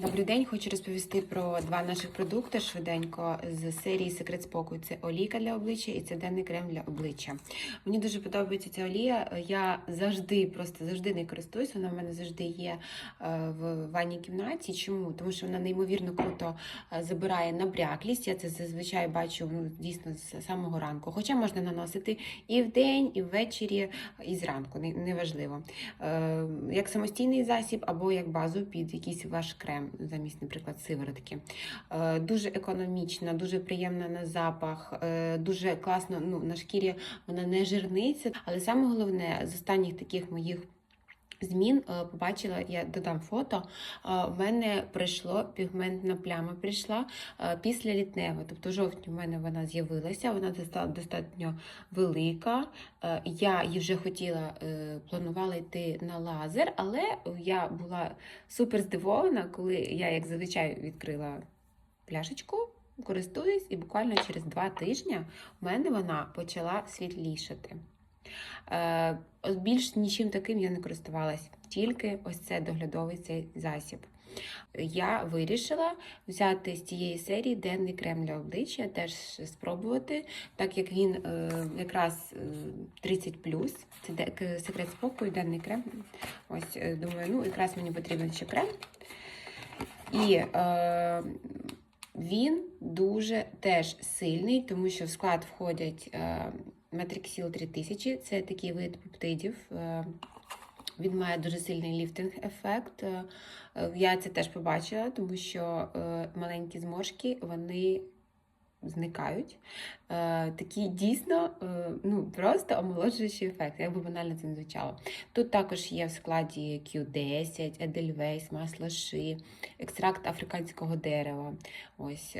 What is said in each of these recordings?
Добрий день, хочу розповісти про два наших продукти швиденько з серії Секрет спокою. Це олійка для обличчя і це денний крем для обличчя. Мені дуже подобається ця олія. Я завжди, просто завжди не користуюсь. Вона в мене завжди є е, в ванній кімнаті. Чому? Тому що вона неймовірно круто е, забирає набряклість. Я це зазвичай бачу ну, дійсно з самого ранку. Хоча можна наносити і вдень, і ввечері, і зранку, не- неважливо. Е, Як самостійний засіб або як базу під якийсь ваш крем замість, наприклад, сиворотки. Е, Дуже економічна, дуже приємна на запах, е, дуже класно ну, на шкірі вона не жирниться. Але саме головне з останніх таких моїх. Змін е, побачила, я додам фото. е, В мене прийшло пігментна пляма прийшла е, після літнева. Тобто в жовтні в мене вона з'явилася, вона достатньо велика. Е, Я її вже хотіла, е, планувала йти на лазер, але я була супер здивована, коли я, як зазвичай, відкрила пляшечку, користуюсь, і буквально через два тижні в мене вона почала світлішати. Е, Більш нічим таким я не користувалась, тільки ось це доглядовий цей засіб. Я вирішила взяти з цієї серії денний крем для обличчя, теж спробувати, так як він е, якраз е, 30 Це секрет спокою, денний крем. Ось думаю, ну якраз мені потрібен ще крем. І е, він дуже теж сильний, тому що в склад входять е, Matrixil 3000, це такий вид пептидів. Е, він має дуже сильний ліфтинг ефект. Е, Я це теж побачила, тому що е, маленькі зморшки вони зникають. Такі дійсно ну, просто омолоджуючий ефект, як би банально це не звучало. Тут також є в складі Q10, Edelweiss, масло ши, екстракт африканського дерева. Ось.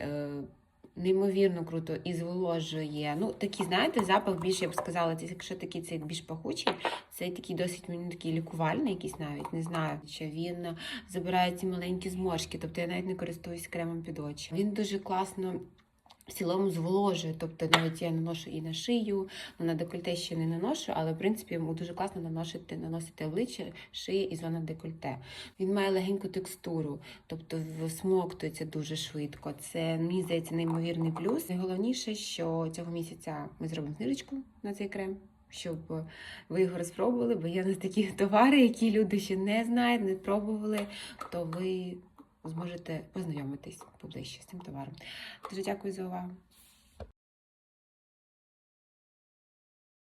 Неймовірно круто і зволожує. Ну, такий, знаєте, запах більше, я б сказала, це якщо такий цей більш пахучий, цей такий досить мені такий лікувальний, якийсь навіть не знаю, що він забирає ці маленькі зморшки, тобто я навіть не користуюсь кремом під очі. Він дуже класно. В цілому зволожує, тобто навіть я наношу і на шию, на декольте ще не наношу, але в принципі йому дуже класно наносити, наносити обличчя, шия і зона декольте. Він має легеньку текстуру, тобто всмоктується дуже швидко. Це мені здається неймовірний плюс. Найголовніше, що цього місяця ми зробимо знижечку на цей крем. Щоб ви його розпробували, бо є у нас такі товари, які люди ще не знають, не пробували, то ви зможете познайомитись поближче з цим товаром. Дуже дякую за увагу.